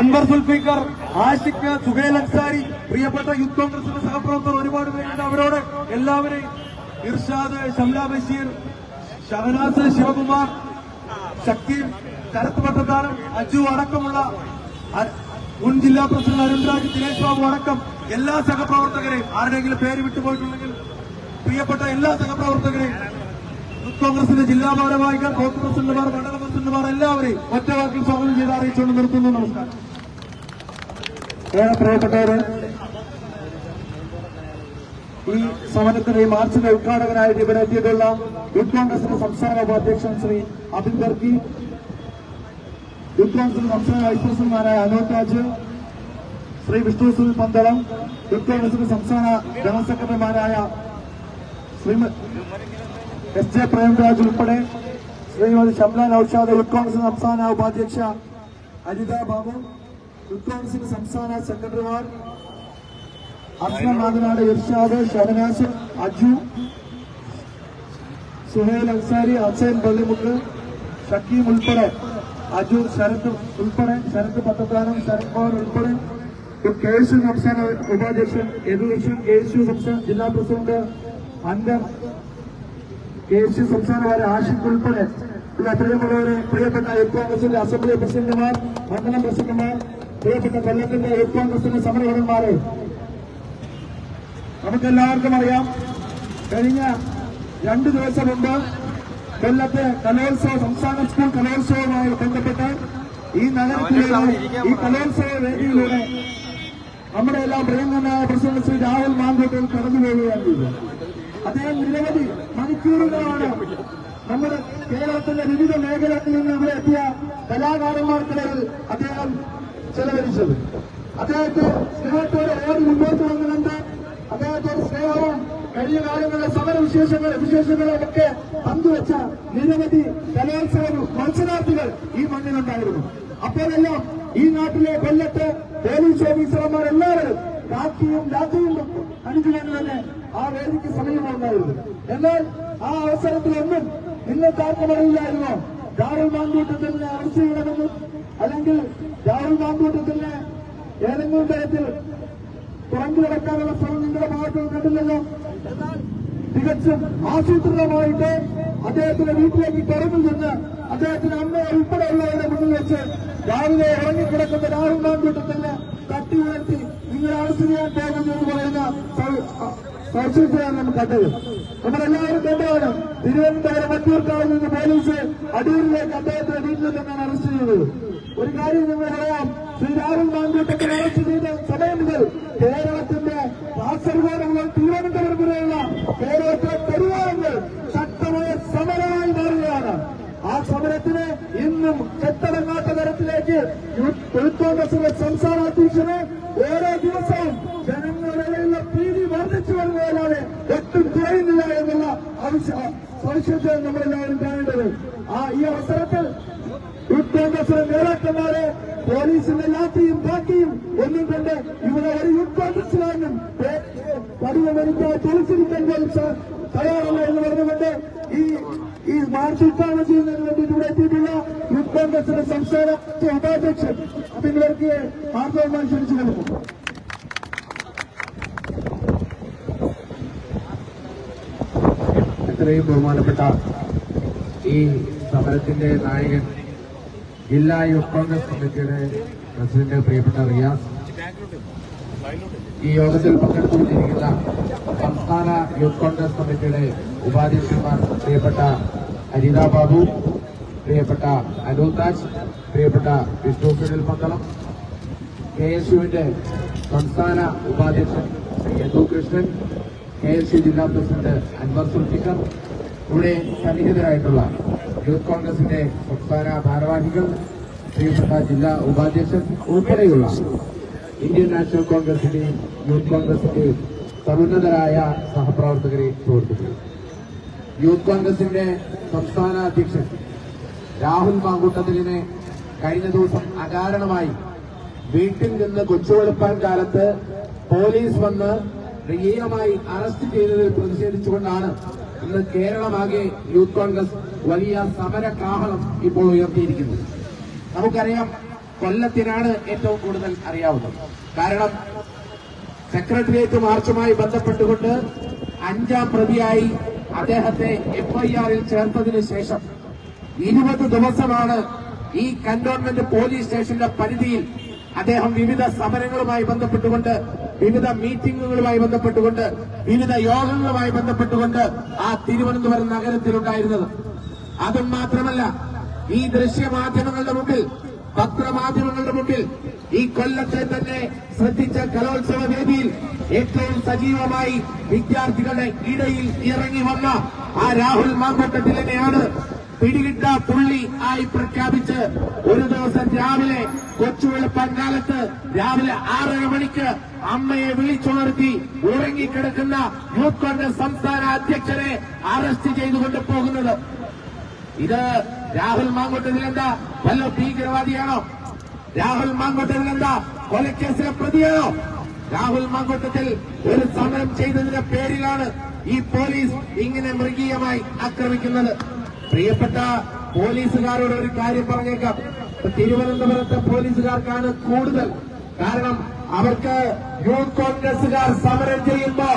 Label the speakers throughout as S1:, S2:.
S1: അൻവർ സുൽഫിക്കർ ആഷിക് സുഹേൽ അൻസാരി പ്രിയപ്പെട്ട യൂത്ത് കോൺഗ്രസിന്റെ സഹപ്രവർത്തകർ ഒരുപാട് പേരുണ്ട്. അവരോട് എല്ലാവരെയും ഇർഷാദ് ഷംല ബഷീർ ഷഹനാസ് ശിവകുമാർ ശക്തി ശരത് പട്ടത്താനം അജു അടക്കമുള്ള മുൻ ജില്ലാ പ്രസിഡന്റ് അരുൺരാജ് ദിനേശ് ബാബു അടക്കം എല്ലാ സഹപ്രവർത്തകരെയും ആരുടെയെങ്കിലും പേര് വിട്ടുപോയിട്ടുണ്ടെങ്കിൽ പ്രിയപ്പെട്ട എല്ലാ സഹപ്രവർത്തകരെയും കോൺഗ്രസിന്റെ ജില്ലാ ഭാരവാഹികൾ ബ്ലോക്ക് പ്രസിഡന്റുമാർ മണ്ഡല പ്രസിഡന്റുമാർ എല്ലാവരെയും ഒറ്റ വാക്കിൽ സ്വാഗതം ചെയ്ത് അറിയിച്ചുകൊണ്ട് നിർത്തുന്നു. നമസ്കാരം. പ്രിയപ്പെട്ടവര് ഈ സമരത്തിന് ഈ മാർച്ചിന്റെ ഉദ്ഘാടകനായിട്ട് ഇവിടെ എത്തിയിട്ടുള്ള യൂത്ത് കോൺഗ്രസിന്റെ സംസ്ഥാന ഉപാധ്യക്ഷൻ ശ്രീ അബിൻ ബർക്കി യൂത്ത് കോൺഗ്രസിന്റെ സംസ്ഥാന വൈസ് പ്രസിഡന്റുമാരായ അനോജ് രാജ് ശ്രീ വിഷ്ണു സുനിൽ പന്തളം യൂത്ത് കോൺഗ്രസിന്റെ സംസ്ഥാന ജനറൽ സെക്രട്ടറിമാരായ ശ്രീമതി എസ് ജെ പ്രേംരാജ് ഉൾപ്പെടെ ശ്രീമതി ഷംല നൌഷാദ് യൂത്ത് കോൺഗ്രസ് സംസ്ഥാന ഉപാധ്യക്ഷ അനിത ബാബു യൂത്ത് കോൺഗ്രസിന്റെ സംസ്ഥാന സെക്രട്ടറിമാർ അസ്ലം മാതനാട് ഇർഷാദ് ഷഹനാസ് അജു സുഹേൽ അൻസാരി അസൈൻ പള്ളിമുക്ക് ഷക്കീം ഉൾപ്പെടെ അജു ശരത് ഉൾപ്പെടെ ശരത് പത്തത്താനം ശരത് പവർ ഉൾപ്പെടെ കെ എസ് യു സംസ്ഥാന ഉപാധ്യക്ഷൻ യദുകൃഷ്ണൻ കെ എസ് യു സംസ്ഥാന ജില്ലാ president Anwar K S U സംസ്ഥാന വാര ആഷിഖ് ഉൾപ്പെടെ പ്രിയമുള്ളവരെ പ്രിയപ്പെട്ട യൂത്ത് കോൺഗ്രസിന്റെ അസംബ്ലി പ്രസിഡന്റുമാർ മണ്ഡലം പ്രസിഡന്റുമാർ പ്രിയപ്പെട്ട കൊല്ലത്തിന്റെ യൂത്ത് കോൺഗ്രസിന്റെ സമരഭടന്മാരെ നമുക്കെല്ലാവർക്കും അറിയാം കഴിഞ്ഞ രണ്ടു ദിവസം മുമ്പ് കൊല്ലത്തെ കലോത്സവ സംസ്ഥാന സ്കൂൾ കലോത്സവവുമായി ബന്ധപ്പെട്ട് ഈ നഗരത്തിലൂടെ ഈ കലോത്സവ വേദിയിലൂടെ നമ്മുടെ എല്ലാം പ്രിയങ്കനായ പ്രസിഡന്റ് ശ്രീ രാഹുൽ മാങ്കോട്ടിൽ കടന്നു പോവുകയാണ് ചെയ്തത്. അദ്ദേഹം നിരവധി മണിക്കൂറുകളാണ് നമ്മുടെ കേരളത്തിന്റെ വിവിധ മേഖലകളിൽ നിന്ന് ഇവിടെ എത്തിയ കലാകാരന്മാർക്കിടയിൽ അദ്ദേഹം ചെലവഴിച്ചത്. അദ്ദേഹത്തെ സ്നേഹത്തോടെ ഓടി മുന്നോട്ട് വന്നുകൊണ്ട് അദ്ദേഹത്തോട് സ്നേഹവും കഴിഞ്ഞ കാലങ്ങളിലെ സമരവിശേഷങ്ങളും വിശേഷങ്ങളും ഒക്കെ പങ്കുവച്ച നിരവധി കലോത്സവ മത്സരാർത്ഥികൾ ഈ മണ്ണിലുണ്ടായിരുന്നു. അപ്പോഴെല്ലാം ഈ നാട്ടിലെ കൊല്ലത്ത് പോലീസ് ഓഫീസർമാർ എല്ലാവരും കാക്കിയും രാത്രിയും അണിഞ്ഞുകൊണ്ട് തന്നെ ആ വേദിക്ക് സമയമുണ്ടായിരുന്നു. എന്നാൽ ആ അവസരത്തിലൊന്നും നിങ്ങൾക്കാർക്കും അറിയില്ലായിരുന്നോ രാഹുൽ മാങ്കൂട്ടത്തിനെ അറസ്റ്റ് ചെയ്യണമെന്നും അല്ലെങ്കിൽ രാഹുൽ മാങ്കൂട്ടത്തിനെ ഏതെങ്കിലും തരത്തിൽ തുറന്നു കിടക്കാനുള്ള ശ്രമം നിങ്ങളുടെ ഭാഗത്ത് കണ്ടില്ലല്ലോ? എന്നാൽ തികച്ചും ആസൂത്രിതമായിട്ട് അദ്ദേഹത്തിന്റെ വീട്ടിലേക്ക് തുറന്നു ചെന്ന് അദ്ദേഹത്തിന്റെ അമ്മ ഉൾപ്പെടെയുള്ളവരുടെ മുന്നിൽ വെച്ച് രാവിലെ ഉറങ്ങിക്കിടക്കുന്ന രാഹുൽ മാൻകൂട്ടത്തിന് തട്ടി ഉയർത്തി നിങ്ങൾ അറസ്റ്റ് ചെയ്യാൻ പോകുന്നു എന്ന് പറയുന്ന സവിശേഷതയാണ് നമ്മൾ കണ്ടത് നമ്മളെല്ലാവരും കണ്ടതാണ് തിരുവനന്തപുരം മറ്റൂർക്കാവിൽ നിന്ന് പോലീസ് അടൂരിലേക്ക് അദ്ദേഹത്തെ വീട്ടിൽ നിന്നാണ് അറസ്റ്റ് ചെയ്തത്. ഒരു കാര്യം നിങ്ങൾ പറയാം ശ്രീ രാഹുൽ മാൻകൂട്ടത്തിൽ അറസ്റ്റ് ചെയ്ത സമയം മുതൽ കേരളത്തിന്റെ കാസർഗോഡ് മുതൽ തിരുവനന്തപുരം വരെയുള്ള കേരളത്തിലെ പരിവാരങ്ങൾ ശക്തമായ സമരമായി മാറുകയാണ്. ആ സമരത്തിന് ഇന്നും കെട്ടടങ്ങാത്ത തരത്തിലേക്ക് യൂത്ത് കോൺഗ്രസിന്റെ സംസ്ഥാന അധ്യക്ഷന് ഓരോ ദിവസവും സവിശേഷത നമ്മളെല്ലാവരും കാണേണ്ടത്. ആ ഈ അവസരത്തിൽ യൂത്ത് കോൺഗ്രസിലെ നേതാക്കന്മാരെ പോലീസിന്റെ ലാത്തിയും കാക്കിയും ഒന്നും കൊണ്ട് ഇവിടെ ഒരു യൂത്ത് കോൺഗ്രസിലാണെന്നും പടിവമരിക്കാൻ പോലീസിരിക്കാൻ പോലും തയ്യാറല്ല എന്ന് പറഞ്ഞുകൊണ്ട് ഈ ഈ മാർച്ച് ഉദ്ഘാടനം ചെയ്യുന്നതിന് വേണ്ടി ഇവിടെ എത്തിയിട്ടുള്ള യൂത്ത് കോൺഗ്രസിന്റെ സംസ്ഥാന ഉപാധ്യക്ഷൻ അഭിനവർക്ക് ആർദ്രമായി ക്ഷണിച്ചു കൊടുക്കും
S2: ഇത്രയും ബഹുമാനപ്പെട്ട ഈ സമരത്തിന്റെ നായകൻ ജില്ലാ യൂത്ത് കോൺഗ്രസ് കമ്മിറ്റിയുടെ പ്രസിഡന്റ് പ്രിയപ്പെട്ട റിയാസ്. ഈ യോഗത്തിൽ പങ്കെടുത്തുകൊണ്ടിരിക്കുന്ന സംസ്ഥാന യൂത്ത് കോൺഗ്രസ് കമ്മിറ്റിയുടെ ഉപാധ്യക്ഷന്മാർ പ്രിയപ്പെട്ട അനിത ബാബു പ്രിയപ്പെട്ട അനൂപ് പ്രിയപ്പെട്ട വിഷ്ണു സുനിൽ പന്തളം കെ എസ് യുവിന്റെ സംസ്ഥാന ഉപാധ്യക്ഷൻ Yadu Krishnan K L C ജില്ലാ പ്രസിഡന്റ് അൻവർ സുൽഫിക്കർ ഇവിടെ സന്നിഹിതരായിട്ടുള്ള യൂത്ത് കോൺഗ്രസിന്റെ സംസ്ഥാന ഭാരവാഹികൾ പ്രിയപ്പെട്ട ജില്ലാ ഉപാധ്യക്ഷൻ ഉൾപ്പെടെയുള്ള ഇന്ത്യൻ നാഷണൽ കോൺഗ്രസിന്റെയും യൂത്ത് കോൺഗ്രസിന്റെയും സമുന്നതരായ സഹപ്രവർത്തകരെ സുഹൃത്തുക്കൾ യൂത്ത് കോൺഗ്രസിന്റെ സംസ്ഥാന അധ്യക്ഷൻ രാഹുൽ മാങ്കൂട്ടത്തിലിനെ കഴിഞ്ഞ ദിവസം അകാരണമായി വീട്ടിൽ നിന്ന് കൊച്ചുവെളുപ്പാൻ കാലത്ത് പോലീസ് വന്ന് മൃഗീയമായി അറസ്റ്റ് ചെയ്തതിൽ പ്രതിഷേധിച്ചുകൊണ്ടാണ് ഇന്ന് കേരളമാകെ യൂത്ത് കോൺഗ്രസ് വലിയ സമര കാഹളം ഇപ്പോൾ ഉയർത്തിയിരിക്കുന്നത്. നമുക്കറിയാം കൊല്ലത്തിനാണ് ഏറ്റവും കൂടുതൽ അറിയാവുന്നത്. കാരണം സെക്രട്ടേറിയറ്റ് മാർച്ചുമായി ബന്ധപ്പെട്ടുകൊണ്ട് അഞ്ചാം പ്രതിയായി അദ്ദേഹത്തെ എഫ്ഐആറിൽ ചേർത്തതിനു ശേഷം ഇരുപത് ദിവസമാണ് ഈ കന്റോൺമെന്റ് പോലീസ് സ്റ്റേഷന്റെ പരിധിയിൽ അദ്ദേഹം വിവിധ സമരങ്ങളുമായി ബന്ധപ്പെട്ടുകൊണ്ട് വിവിധ മീറ്റിംഗുകളുമായി ബന്ധപ്പെട്ടുകൊണ്ട് വിവിധ യോഗങ്ങളുമായി ബന്ധപ്പെട്ടുകൊണ്ട് ആ തിരുവനന്തപുരം നഗരത്തിലുണ്ടായിരുന്നത്. അതും മാത്രമല്ല ഈ ദൃശ്യമാധ്യമങ്ങളുടെ മുമ്പിൽ പത്രമാധ്യമങ്ങളുടെ മുമ്പിൽ ഈ കൊല്ലത്തെ തന്നെ ശ്രദ്ധിച്ച കലോത്സവ വേദിയിൽ ഏറ്റവും സജീവമായി വിദ്യാർത്ഥികളുടെ ഇടയിൽ ഇറങ്ങി വന്ന ആ രാഹുൽ മാങ്കോട്ടത്തിലെയാണ് പിടികിട്ട പുള്ളി ആയി പ്രഖ്യാപിച്ച് ഒരു ദിവസം രാവിലെ കൊച്ചുവെളുപ്പൻകാലത്ത് രാവിലെ ആറര മണിക്ക് അമ്മയെ വിളിച്ചുണർത്തി ഉറങ്ങിക്കിടക്കുന്ന യൂത്ത് കോൺഗ്രസ് സംസ്ഥാന അധ്യക്ഷനെ അറസ്റ്റ് ചെയ്തുകൊണ്ട് പോകുന്നത്. ഇത് രാഹുൽ മാങ്കോട്ടതിലെന്താ വല്ല ഭീകരവാദിയാണോ? രാഹുൽ മാങ്കോട്ടതിലെന്താ കൊലക്കേസിലെ പ്രതിയാണോ? രാഹുൽ മാങ്കോട്ടത്തിൽ ഒരു സമരം ചെയ്തതിന്റെ പേരിലാണ് ഈ പോലീസ് ഇങ്ങനെ മൃഗീയമായി ആക്രമിക്കുന്നത്. പ്രിയപ്പെട്ട പോലീസുകാരോട് ഒരു കാര്യം പറഞ്ഞേക്കാം. തിരുവനന്തപുരത്തെ പോലീസുകാർക്കാണ് കൂടുതൽ. കാരണം അവർക്ക് യൂത്ത് കോൺഗ്രസുകാർ സമരം ചെയ്യുമ്പോ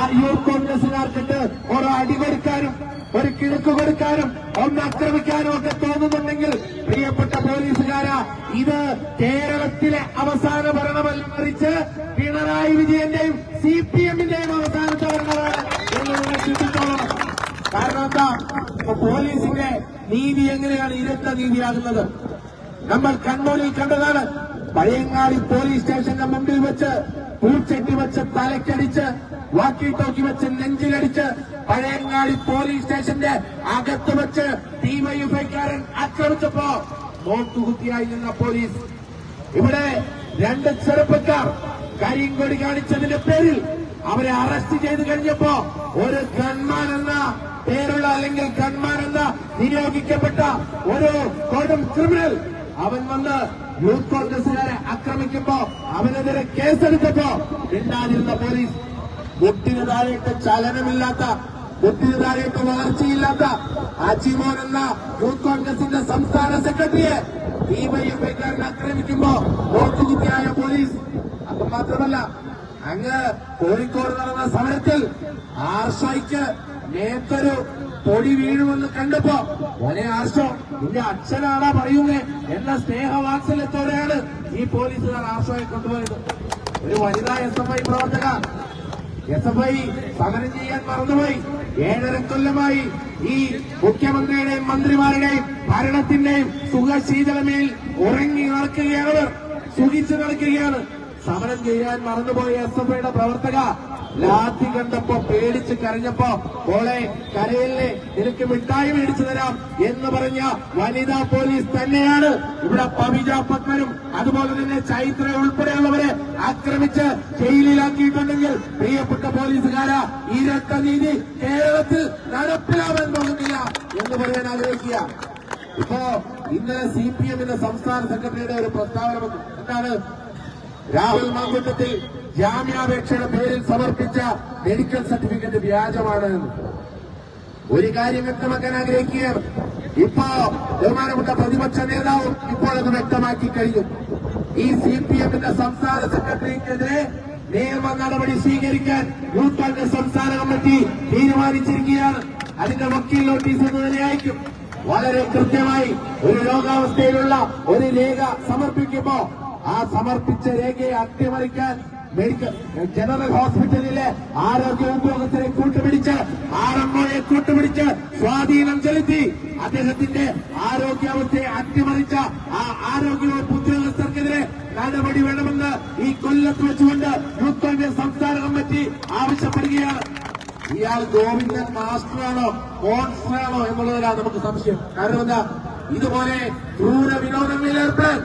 S2: ആ യൂത്ത് കോൺഗ്രസുകാർക്കിട്ട് ഓരോ അടി കൊടുക്കാനും ഒരു കിഴക്ക് കൊടുക്കാനും ഒന്ന് ആക്രമിക്കാനും ഒക്കെ തോന്നുന്നുണ്ടെങ്കിൽ പ്രിയപ്പെട്ട പോലീസുകാരാ ഇത് കേരളത്തിലെ അവസാന ഭരണമല്ല മറിച്ച് പിണറായി വിജയന്റെയും സി പി എമ്മിന്റെയും അവസാനത്തെ ഭരണമാണ് എന്ന് ചിന്തിച്ചോളണം. കാരണം എന്താ? പോലീസിന്റെ നീതി എങ്ങനെയാണ് ഇരട്ട നീതിയാകുന്നത്? നമ്മൾ കണ്ണൂരിൽ കണ്ടതാണ് പഴയങ്ങാടി പോലീസ് സ്റ്റേഷന്റെ മുമ്പിൽ വെച്ച് പൂച്ചട്ടി വെച്ച് തലക്കടിച്ച് വാക്കി ടോക്കി വെച്ച് നെഞ്ചിലടിച്ച് പഴയങ്ങാടി പോലീസ് സ്റ്റേഷന്റെ അകത്ത് വെച്ച് ഡിവൈഎഫ്ഐക്കാരൻ ആക്രമിച്ചപ്പോ നോക്കുകുത്തിയായി നിന്ന പോലീസ്. ഇവിടെ രണ്ട് ചെറുപ്പക്കാർ കരിങ്കൊടി കാണിച്ചതിന്റെ പേരിൽ അവരെ അറസ്റ്റ് ചെയ്ത് കഴിഞ്ഞപ്പോ ഒരു ഗൺമാൻ എന്ന പേരുള്ള അല്ലെങ്കിൽ ഗൺമാൻ എന്ന നിയോഗിക്കപ്പെട്ട ഒരു കൊടും ക്രിമിനൽ അവൻ വന്ന് യൂത്ത് കോൺഗ്രസുകാരെ ആക്രമിക്കുമ്പോ അവനെതിരെ കേസെടുത്തപ്പോ മിണ്ടാതിരുന്ന പോലീസ് മുട്ടിന് താഴേക്ക് ചലനമില്ലാത്ത മുട്ടിന് താഴേക്ക് വളർച്ചയില്ലാത്ത അജിമോൻ എന്ന യൂത്ത് കോൺഗ്രസിന്റെ സംസ്ഥാന സെക്രട്ടറിയെ ഡിവൈഎഫ്ഐക്കാരൻ ആക്രമിക്കുമ്പോ നോക്കുകുത്തിയായ പോലീസ്. അത് മാത്രമല്ല അങ്ങ് കോഴിക്കോട് നടന്ന സമരത്തിൽ ആർഷയ്ക്ക് നേത്തൊരു പൊടി വീഴുമെന്ന് കണ്ടപ്പോ ഒരേ ആർഷോ നിന്റെ അച്ഛനാണാ പറയുന്നേ. എന്ന സ്നേഹവാത്സല്യത്തോടെയാണ് ഈ പോലീസുകാർ ആർഷോയെ കൊണ്ടുപോയത്. ഒരു വനിതാ എസ് എഫ് ഐ പ്രവർത്തക എസ് എഫ് ഐ സമരം ചെയ്യാൻ മറന്നുപോയി. ഏഴര കൊല്ലമായി ഈ മുഖ്യമന്ത്രിയുടെയും മന്ത്രിമാരുടെയും ഭരണത്തിന്റെയും സുഖശീതളമേൽ ഉറങ്ങി നടക്കുകയാണ്. സുഖിച്ചു നടക്കുകയാണ്. സമരം ചെയ്യാൻ മറന്നുപോയ എസ് എഫ് ഐയുടെ പ്രവർത്തക ലാത്തി കണ്ടപ്പോ പേടിച്ച് കരഞ്ഞപ്പോ മോളെ കരയിലെ നിനക്ക് മിഠായി മേടിച്ചു തരാം എന്ന് പറഞ്ഞ വനിതാ പോലീസ് തന്നെയാണ് ഇവിടെ പവിജ അതുപോലെ തന്നെ ചൈത്ര ഉൾപ്പെടെയുള്ളവരെ ആക്രമിച്ച് ജയിലിലാക്കിയിട്ടുണ്ടെങ്കിൽ പ്രിയപ്പെട്ട പോലീസുകാര ഇരട്ട നീതി കേരളത്തിൽ നടപ്പിലാവാൻ പോകുന്നില്ല എന്ന് പറയാൻ ആഗ്രഹിക്കുക. ഇപ്പോ ഇന്നലെ സി പി എമ്മിന്റെ സംസ്ഥാന സെക്രട്ടറിയുടെ ഒരു പ്രസ്താവന എന്താണ്? രാഹുൽ മാങ്കുട്ടത്തിൽ ജാമ്യാപേക്ഷയുടെ പേരിൽ സമർപ്പിച്ച മെഡിക്കൽ സർട്ടിഫിക്കറ്റ് വ്യാജമാണ്. ഒരു കാര്യം വ്യക്തമാക്കാൻ ആഗ്രഹിക്കുകയാണ്. ഇപ്പോ ബഹുമാനപ്പെട്ട പ്രതിപക്ഷ നേതാവും അത് വ്യക്തമാക്കി കഴിഞ്ഞു. ഈ സി പി എമ്മിന്റെ സംസ്ഥാന സെക്രട്ടറിക്കെതിരെ നിയമ നടപടി സ്വീകരിക്കാൻ യൂത്ത് കോൺഗ്രസ് സംസ്ഥാന കമ്മിറ്റി തീരുമാനിച്ചിരിക്കുകയാണ്. അതിന്റെ വക്കീൽ നോട്ടീസ് എന്ന് തന്നെ അയക്കും വളരെ കൃത്യമായി ഒരു രോഗാവസ്ഥയിലുള്ള ഒരു രേഖ സമർപ്പിക്കുമ്പോ ആ സമർപ്പിച്ച രേഖയെ അട്ടിമറിക്കാൻ മെഡിക്കൽ ജനറൽ ഹോസ്പിറ്റലിലെ ആരോഗ്യ ഉദ്യോഗസ്ഥരെ കൂട്ടുപിടിച്ച് ആർ എം ഒയെ കൂട്ടുപിടിച്ച് സ്വാധീനം ചെലുത്തി അദ്ദേഹത്തിന്റെ ആരോഗ്യാവസ്ഥയെ അട്ടിമറിച്ച ആ ആരോഗ്യ ഉദ്യോഗസ്ഥർക്കെതിരെ നടപടി വേണമെന്ന് ഈ കൊല്ലത്ത് വെച്ചുകൊണ്ട് യൂത്ത് കോൺഗ്രസ് സംസ്ഥാന കമ്മിറ്റി ആവശ്യപ്പെടുകയാണ്. ഇയാൾ ഗോവിന്ദൻ മാസ്റ്ററാണോ കോൺസ്റ്ററാണോ എന്നുള്ളതിലാണ് നമുക്ക് സംശയം. കാരണം എന്താ? ഇതുപോലെ ക്രൂര വിനോദങ്ങളിൽ ഏർപ്പെടാൻ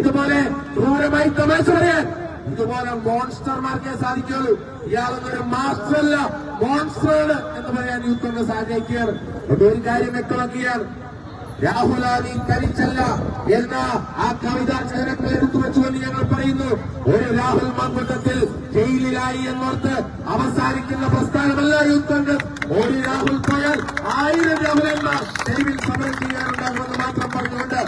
S2: ഇതുപോലെ ക്രൂരമായി തമാശ പറയാൻ ഇതുപോലെ മോൺസ്റ്റർമാർക്കേ സാധിക്കുള്ളൂ ഇയാളൊന്നൊരു മാസ്റ്റർ അല്ല മോൺസ്റ്ററാണ് എന്ന് പറയാൻ യൂത്ത് കോൺഗ്രസ് ആഗ്രഹിക്കുകയാണ്. ഒരു കാര്യം വ്യക്തമാക്കുകയാണ് രാഹുലാനി കരിച്ചല്ല എന്ന ആ കവിതാ ചരത്തിൽ എടുത്തു വെച്ചുകൊണ്ട് ഞങ്ങൾ പറയുന്നു ഒരു രാഹുൽ മങ്കുട്ടത്തിൽ ജയിലിലായി എന്നോർത്ത് അവസാനിക്കുന്ന പ്രസ്ഥാനമല്ല യൂത്ത് കോൺഗ്രസ്. ഒരു രാഹുൽ പോയാൽ ആയിരം രാഹുലന്മാർ തെരുവിൽ സമരം ചെയ്യാനുണ്ടാകുമെന്ന് മാത്രം പറഞ്ഞുകൊണ്ട്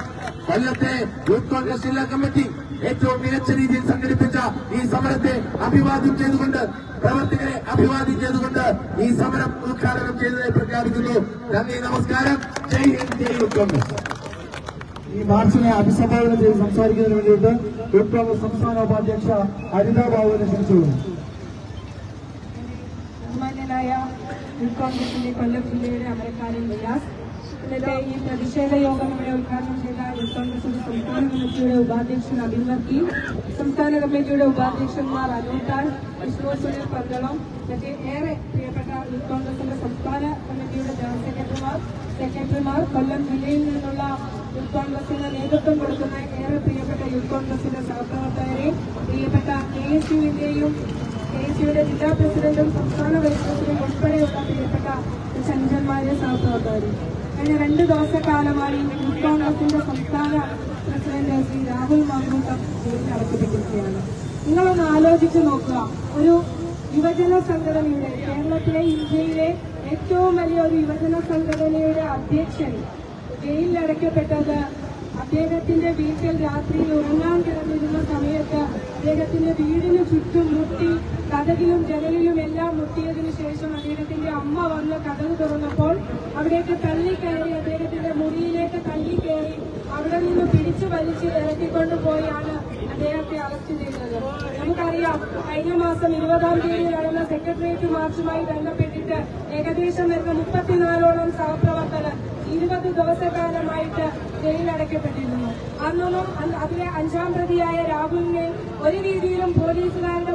S2: കൊല്ലത്തെ യൂത്ത് കോൺഗ്രസ് ജില്ലാ കമ്മിറ്റി ഏറ്റവും മികച്ച രീതിയിൽ സംഘടിപ്പിച്ച ഈ സമരത്തെ അഭിവാദ്യം ചെയ്തുകൊണ്ട് പ്രവർത്തകരെ അഭിവാദ്യം ചെയ്തുകൊണ്ട് ഈ സമരം ഉദ്ഘാടനം ചെയ്തതായി പ്രഖ്യാപിക്കുന്നു. നന്ദി നമസ്കാരം. ജയ് ഹിന്ദ് ജയ് യൂത്ത് കോൺഗ്രസ്.
S1: ഈ മാർച്ചിനെ അഭിസംബോധന ചെയ്ത് സംസാരിക്കുന്നതിന് വേണ്ടിയിട്ട് യൂത്ത് കോൺഗ്രസ് സംസ്ഥാന ഉപാധ്യക്ഷ ഹരിത ബാബുവിനെ ക്ഷണിച്ചു
S3: ബഹുമാന്യനായ യൂത്ത് കോൺഗ്രസിന്റെ കൊല്ലം ജില്ലയുടെ അമരക്കാരൻ ഇന്നത്തെ ഈ പ്രതിഷേധ യോഗം സംസ്ഥാന കമ്മിറ്റിയുടെ ഉപാധ്യക്ഷൻ അബിൻ വർക്കി സംസ്ഥാന കമ്മിറ്റിയുടെ ഉപാധ്യക്ഷന്മാർ അനൂട്ടാൻ വിഷ്ണു സുനിൽ പന്തളം മറ്റ് ഏറെ പ്രിയപ്പെട്ട യൂത്ത് കോൺഗ്രസിന്റെ സംസ്ഥാന കമ്മിറ്റിയുടെ ജനറൽ സെക്രട്ടറിമാർ സെക്രട്ടറിമാർ കൊല്ലം ജില്ലയിൽ നിന്നുള്ള യൂത്ത് കോൺഗ്രസിന് നേതൃത്വം കൊടുക്കുന്ന ഏറെ പ്രിയപ്പെട്ട യൂത്ത് കോൺഗ്രസിന്റെ സഹപ്രവർത്തകരെ പ്രിയപ്പെട്ട കെ എസ് യുവിന്റെയും കെ എസ് യുടെ ജില്ലാ പ്രസിഡന്റും സംസ്ഥാന വൈസ് പ്രസിഡന്റും ഉൾപ്പെടെയുള്ള പ്രിയപ്പെട്ട സഞ്ജന്മാരെ സഹപ്രവർത്തകരും. കഴിഞ്ഞ രണ്ട് ദിവസക്കാലമായി യൂത്ത് കോൺഗ്രസിന്റെ സംസ്ഥാന പ്രസിഡന്റ് ശ്രീ രാഹുൽ മാങ്കൂട്ടം ജോലി നടത്തിപ്പിക്കുകയാണ് നിങ്ങളൊന്ന് ആലോചിച്ചു നോക്കുക. ഒരു യുവജന സംഘടനയുടെ കേരളത്തിലെ ഇന്ത്യയിലെ ഏറ്റവും വലിയ ഒരു യുവജന സംഘടനയുടെ അധ്യക്ഷൻ ജയിലിലടയ്ക്കപ്പെട്ടത് അദ്ദേഹത്തിന്റെ വീട്ടിൽ രാത്രിയിൽ ഉറങ്ങാൻ കിടന്നിരുന്ന സമയത്ത് അദ്ദേഹത്തിന്റെ വീടിന് ചുറ്റും മുട്ടി കഥകിലും ജനലിലും എല്ലാം മുട്ടിയതിനു ശേഷം അദ്ദേഹത്തിന്റെ അമ്മ വന്ന് കഥക് തുറന്നപ്പോൾ അവിടേക്ക് തള്ളിക്കയറി അദ്ദേഹത്തിന്റെ മുറിയിലേക്ക് തള്ളിക്കയറി അവിടെ നിന്ന് പിടിച്ചു വലിച്ച് ഇറക്കിക്കൊണ്ടു പോയാണ് അദ്ദേഹത്തെ അറസ്റ്റ് ചെയ്തത്. നമുക്കറിയാം കഴിഞ്ഞ മാസം ഇരുപതാം തീയതി നടന്ന സെക്രട്ടേറിയറ്റ് മാർച്ചുമായി ബന്ധപ്പെട്ടിട്ട് ഏകദേശം വരുന്ന മുപ്പത്തിനാലോളം സഹപ്രവർത്തകർ ഇരുപത് ദിവസക്കാലമായിട്ട് ജയിലടയ്ക്കപ്പെട്ടിരുന്നു. അന്നൊന്നും അതിലെ അഞ്ചാം പ്രതിയായ രാഹുലിനെ ഒരു രീതിയിലും പോലീസുകാരുടെ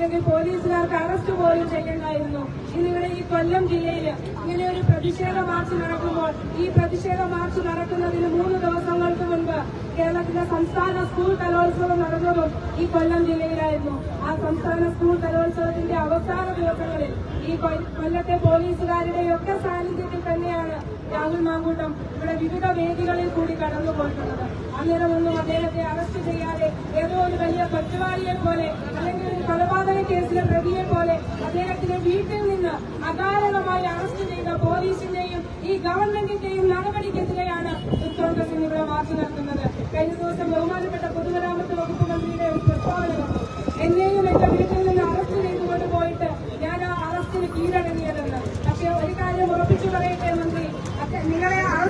S3: അല്ലെങ്കിൽ പോലീസുകാർക്ക് അറസ്റ്റ് പോലും ചെയ്യണ്ടായിരുന്നു. ഇന്നിവിടെ ഈ കൊല്ലം ജില്ലയിൽ ഇങ്ങനെ ഒരു പ്രതിഷേധ മാർച്ച് നടക്കുമ്പോൾ ഈ പ്രതിഷേധ മാർച്ച് നടക്കുന്നതിന് മൂന്ന് ദിവസങ്ങൾക്ക് മുൻപ് കേരളത്തിലെ സംസ്ഥാന സ്കൂൾ കലോത്സവം നടന്നതും ഈ കൊല്ലം ജില്ലയിലായിരുന്നു. ആ സംസ്ഥാന സ്കൂൾ കലോത്സവത്തിന്റെ അവസാന ദിവസങ്ങളിൽ ഈ കൊല്ലത്തെ പോലീസുകാരുടെയൊക്കെ സാന്നിധ്യത്തിൽ തന്നെയാണ് രാഹുൽ മാങ്കൂട്ടം ഇവിടെ വിവിധ വേദികളിൽ കൂടി കടന്നു പോയിട്ടുള്ളത് അന്നേരമൊന്നും അദ്ദേഹത്തെ അറസ്റ്റ് ചെയ്യാതെ ഏതോ ഒരു വലിയ കുറ്റവാളിയെ പോലെ അല്ലെങ്കിൽ ഒരു കൊലപാതക കേസിലെ പ്രതിയെ പോലെ അദ്ദേഹത്തിന്റെ വീട്ടിൽ നിന്ന് അകാരണമായി അറസ്റ്റ് ചെയ്ത പോലീസിന്റെയും ഈ ഗവൺമെന്റിന്റെയും നടപടിക്കെതിരെയാണ് യൂത്ത് കോൺഗ്രസ് ഇന്ന് ഇവിടെ മാർച്ച് നടത്തുന്നത്. കഴിഞ്ഞ ദിവസം ബഹുമാനപ്പെട്ട പൊതുമരാമത്ത് വകുപ്പ് മന്ത്രിയുടെ ഒരു പ്രസ്താവന വന്നു. എന്നെയും എന്റെ വീട്ടിൽ നിന്ന് അറസ്റ്റ് ചെയ്തുകൊണ്ട് പോയിട്ട് ഞാൻ ആ അറസ്റ്റിന് കീഴടങ്ങിയതെന്ന് പക്ഷെ ഒരു കാര്യം ഉറപ്പിച്ചു പറയട്ടെ മന്ത്രി അച്ഛൻ നിങ്ങളെ അറസ്റ്റ്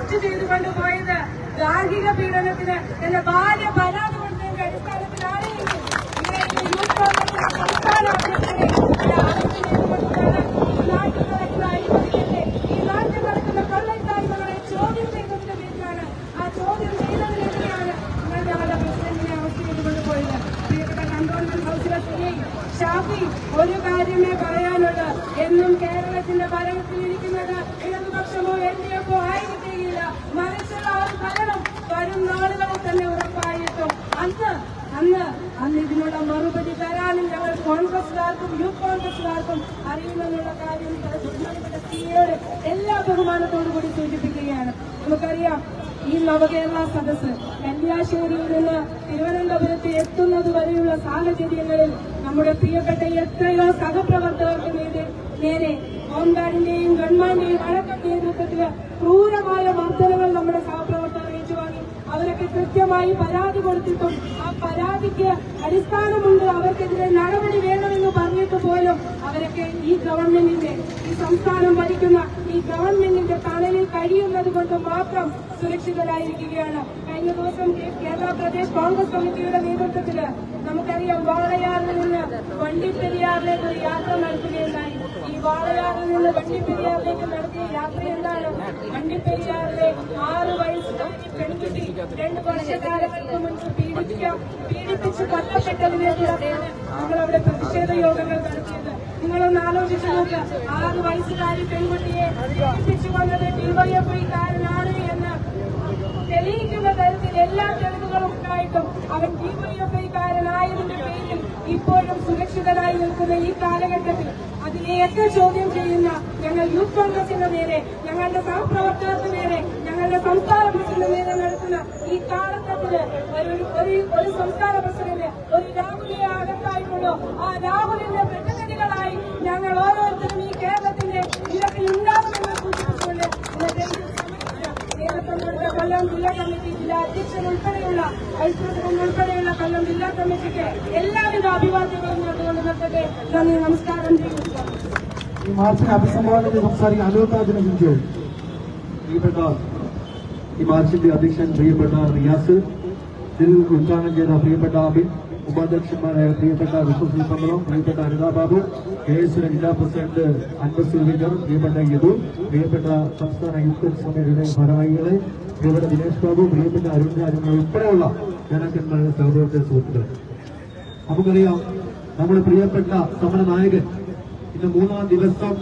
S3: ചെയ്തുകൊണ്ട് പോയത് ഗാർഹിക പീഡനത്തിന് എന്റെ ഭാര്യ പരാതി കൊടുത്തതിന്റെ അടിസ്ഥാനത്തിലാണ് എങ്കിൽ നിങ്ങളെ ഈ യൂത്ത് കോൺഗ്രസിന്റെ സംസ്ഥാന അധ്യക്ഷനെ ഇവിടെ അറസ്റ്റ് ചെയ്തുകൊണ്ടാണ് ഈ നാട്ടിൽ നടക്കുന്ന അഴിമതിക്കെതിരെ ഈ നാട്ടിൽ നടക്കുന്ന കൊള്ളക്കായ്മകളെ ചോദ്യം ചെയ്തതിന്റെ പേരിലാണ് പീഡനത്തിന് അറസ്റ്റ് ചെയ്തുകൊണ്ട് പോയത്. പ്രിയപ്പെട്ട കണ്ടോൺമെന്റ് ഹൗസിലെ ശ്രീ ഷാഫി ഒരു കാര്യമേ പറയാനുള്ളൂ. എന്നും കേരളത്തിന്റെ ഭരണത്തിലിരിക്കുന്നത് ഇടതുപക്ഷമോ എൽ ഡി എഫോ ആയിരിക്കുകയില്ല അന്ന് അന്ന് ഇതിനുള്ള മറുപടി തരാനും ഞങ്ങൾ കോൺഗ്രസുകാർക്കും യൂത്ത് കോൺഗ്രസുകാർക്കും അറിയുമെന്നുള്ള കാര്യം സിയോട് എല്ലാ ബഹുമാനത്തോടു കൂടി സൂചിപ്പിക്കുകയാണ്. നമുക്കറിയാം ഈ നവകേരള സദസ് കല്യാശ്ശേരിയിൽ നിന്ന് തിരുവനന്തപുരത്ത് എത്തുന്നത് വരെയുള്ള സാഹചര്യങ്ങളിൽ നമ്മുടെ പ്രിയപ്പെട്ട എത്രയോ സഹപ്രവർത്തകർക്ക് നേരെ നേരെ ഹോംഗാർഡിന്റെയും ഗവൺമെന്റിന്റെയും അടക്കം നേതൃത്വത്തിൽ ക്രൂരമായ മർദ്ദനങ്ങൾ നമ്മുടെ സഹപ്രവർത്തകർ അവരൊക്കെ കൃത്യമായി പരാതി കൊടുത്തിട്ടും ആ പരാതിക്ക് അടിസ്ഥാനമുണ്ട്. അവർക്കെതിരെ നടപടി വേണമെന്ന് പറഞ്ഞിട്ട് പോലും അവരൊക്കെ ഈ ഗവൺമെന്റിന്റെ ഈ സംസ്ഥാനം ഭരിക്കുന്ന ഈ ഗവൺമെന്റിന്റെ തണലിൽ കഴിയുന്നത് കൊണ്ട് മാത്രം സുരക്ഷിതരായിരിക്കുകയാണ്. കഴിഞ്ഞ ദിവസം കേരള പ്രദേശ് കോൺഗ്രസ് കമ്മിറ്റിയുടെ നേതൃത്വത്തിൽ നമുക്കറിയാം വാളയാറിൽ നിന്ന് വണ്ടിപ്പെരിയാറിലേക്ക് ഒരു യാത്ര നടത്തുകയുണ്ടായി. ഈ വാളയാറിൽ നിന്ന് വണ്ടിപ്പെരിയാറിലേക്ക് നടത്തിയ യാത്ര എന്താണ്? വണ്ടിപ്പെരിയാറിലെ ആറ് വയസ്സുകാരി രണ്ട് വർഷക്കാലങ്ങൾക്ക് മുൻപ് പീഡിപ്പിക്ക പീഡിപ്പിച്ച് കൊല്ലപ്പെട്ടതിനെ തുടർന്നാണ് നമ്മൾ അവിടെ പ്രതിഷേധ യോഗങ്ങൾ നടത്തിയത് നിങ്ങളൊന്ന് ആലോചിച്ച് നോക്കുക ആറ് വയസ്സുകാരി പെൺകുട്ടിയെ പീഡിപ്പിച്ചു കൊന്നത് ഡിവൈഎഫ്ഐക്കാരനാണ് എന്ന് തെളിയിക്കുന്ന തരത്തിൽ എല്ലാ തെളിവുകളും ഉണ്ടായിട്ടും അവൻ ഡിവൈഎഫ്ഐക്കാരനായതിന്റെ പേരിൽ ഇപ്പോഴും സുരക്ഷിതരായി നിൽക്കുന്ന ഈ കാലഘട്ടത്തിൽ അതിനെയൊക്കെ ചോദ്യം ചെയ്യുന്ന ഞങ്ങൾ യൂത്ത് കോൺഗ്രസിന്റെ നേരെ ഞങ്ങളുടെ സഹപ്രവർത്തകർക്ക് നേരെ ഞങ്ങളുടെ സംസ്ഥാന പ്രസിഡന്റ് നേരെ നടത്തുന്ന ഈ കാലഘട്ടത്തിൽ ഒരു ഒരു സംസ്ഥാന പ്രസിഡന്റ് ഒരു രാഹുലിനെ അകത്തായിട്ടുള്ളൂ ആ രാഹുലിന്റെ പ്രതിനിധികളായി ഞങ്ങൾ ഓരോരുത്തരും ഈ കേരളത്തിന്റെ ഇതൊക്കെ ഉണ്ടാകുമെന്ന് കൊടുത്ത കൊല്ലം ജില്ലാ കമ്മിറ്റി ജില്ലാ അധ്യക്ഷൻ ഉൾപ്പെടെയുള്ള വൈസ് പ്രസിഡന്റ് ഉൾപ്പെടെയുള്ള കൊല്ലം ജില്ലാ കമ്മിറ്റിക്ക് എല്ലാവിധ അഭിവാദ്യങ്ങളും നടന്നുകൊണ്ട് നിർത്തട്ടെ. നന്ദി നമസ്കാരം. ചെയ്യുന്നു
S4: ഈ മാർച്ചിനെ അഭിസംബോധന ചെയ്ത് അലോകാദിനെ ചിന്തിച്ചു
S1: പ്രിയപ്പെട്ട ഈ മാർച്ചിന്റെ അധ്യക്ഷൻ പ്രിയപ്പെട്ട റിയാസ് ഇതിൽ ഉദ്ഘാടനം ചെയ്ത പ്രിയപ്പെട്ട അബിൻ ഉപാധ്യക്ഷന്മാരായ പ്രിയപ്പെട്ട വിശ്വസി പന്തളം പ്രിയപ്പെട്ട അനിതാ ബാബു കെ എസ് ജില്ലാ പ്രസിഡന്റ് അൻബസ് വിജർ പ്രിയപ്പെട്ട യദു പ്രിയപ്പെട്ട സംസ്ഥാന യുദ്ധ സമിതിയുടെ ഭാരവാഹികളെ പ്രിയപ്പെട്ട ദിനേശ് ബാബു പ്രിയപ്പെട്ട അരുൺ രാജങ്ങൾ ഉൾപ്പെടെയുള്ള നേതാക്കന്മാരുടെ സഹോദരത്തെ സുഹൃത്തുക്കളെ. നമുക്കറിയാം നമ്മുടെ പ്രിയപ്പെട്ട സമര നായകൻ ഇന്ന് മൂന്നാം ദിവസം